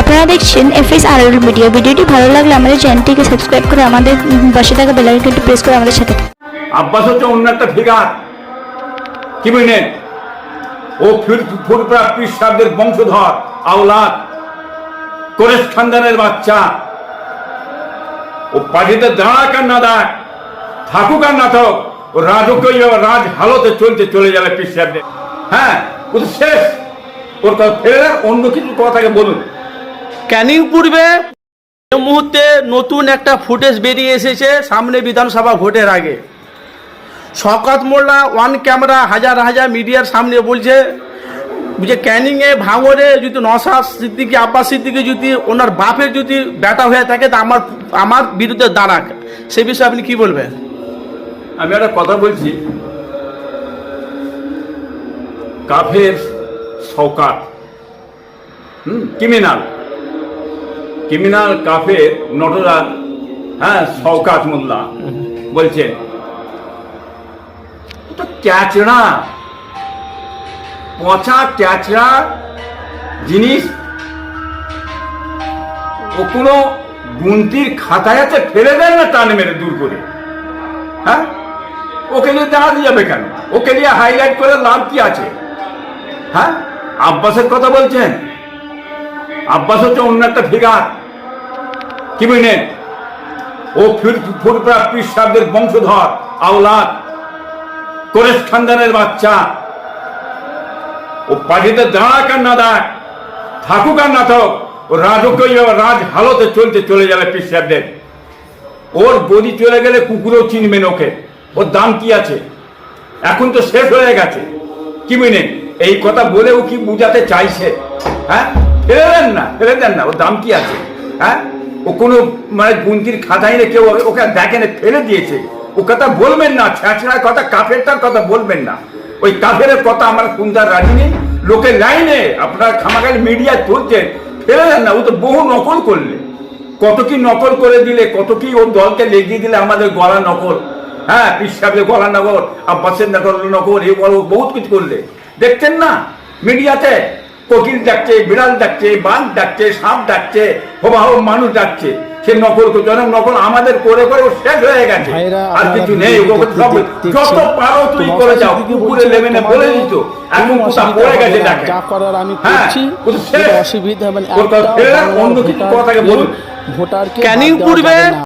আপনারা দেখছেন এফএস আর মিডিয়া। ভিডিওটি ভালো লাগলে আমাদের চ্যানেলটিকে সাবস্ক্রাইব করে আমাদের পাশে থাকা বেল আইকনটি প্রেস করে আমাদের সাথে। আব্বাস হচ্ছে অন্য একটা ফিগার কি বুঝলেন ও ফুরপুরা পীর সাহেবদের বংশধর, আওলাদ, কোরেশ খানদানের বাচ্চা। ও পার্টিতে দাঁড়াক আর না দাঁড়াক, থাকুক আর না থাকুক, ও রাজকীয় রাজ হালতে চলতে চলে যাবে পীর হ্যাঁ ও শেষ। ওর কথা ফেলে অন্য কিছু কথাকে বলুন। ক্যানিং পূর্বে মুহূর্তে নতুন একটা ফুটেজ বেরিয়ে এসেছে সামনে বিধানসভা ভোটের আগে। শওকত মোল্লা ওয়ান ক্যামেরা হাজার হাজার মিডিয়ার সামনে বলছে যে, ক্যানিংয়ে ভাঙরে যদি নসাদ সিদ্দিকি, আব্বাস সিদ্দিকি যদি ওনার বাপের যদি ব্যাটা হয়ে থাকে, তা আমার আমার বিরুদ্ধে দাঁড়াক। সে বিষয়ে আপনি কি বলবেন? আমি একটা কথা বলছি। কাফের সৌকাত হুম ক্রিমিনাল ক্রিমিনাল কাফের নটরা হ্যাঁ সৌকাত মোল্লা বলছেন। ক্যাচড়া পচা ক্যাচড়া জিনিস ও কোনো গুনতির খাতায় আছে, ফেলে দেন না টান মেরে দূর করে। হ্যাঁ? ওকে নিয়ে দাঁড়াতে যাবে কেন? ওকে নিয়ে হাইলাইট করে লাভ কি আছে? হ্যাঁ? আব্বাসের কথা বলছেন। আব্বাস হচ্ছে অন্য একটা ফিগার কি বুঝলেন ও ফুরপুরা পীর সাহেবদের বংশধর, আওলাদ, কোরেশ খানদানের বাচ্চা। ও পার্টিতে দাঁড়াক আর না দাঁড়াক, থাকুক আর না থাকুক, ও রাজকীয় রাজ হালতে চলতে চলে যাবে পীর ওর বডি চলে গেলে কুকুরও চিনবেন ওকে। ওর দাম কি আছে? এখন তো শেষ হয়ে গেছে। কি বুঝলেন এই কথা বলেও কি বুঝাতে চাইছে? হ্যাঁ? ফেলে দেন না, ফেলে দেন না, ওর দাম কি আছে? হ্যাঁ? ও কোনো মানে গুনতির খাতায় রে কেউ ওকে দেখেন ফেলে দিয়েছে। ও কথা বলবেন না, ছ্যাঁচড়ার কথা, কাফেরটার কথা বলবেন না। ওই কাফের কথা আমার কুন্দার রাজি নেই। লোকে লাইনে আপনার খামাখালি মিডিয়া তুলছেন ফেলে দেন না, ও তো বহু নকল করলে। কত কি নকল করে দিলে, কত কি ওর দলকে লেগিয়ে দিলে আমাদের গলা নকল। হ্যাঁ পিসাবের গলা নকল, আব্বাসের নকল নকল, এ বলো, বহুত কিছু করলে। দেখছেন না? মিডিয়াতে কোকিল ডাকছে বিড়াল ডাকছে বাঘ ডাকছে সাপ ডাকছে হোবাহ মানুষ ডাকছে। সে নকল করছে অনেক নকল আমাদের করে করে শেষ হয়ে গেছে। আর কিছু নেই যত পারো তুই করে যাও। অসুবিধে কুকুরে বলছে, বলে দিত এখন কোথা পড়ে গেছে না, দেখে। যা করার আমি হ্যাঁ, করছি অসুবিধা মানে অন্য কিছু ভোটার- কথাকে বলুন। ভোটারকে ক্যানিং পূর্বে না।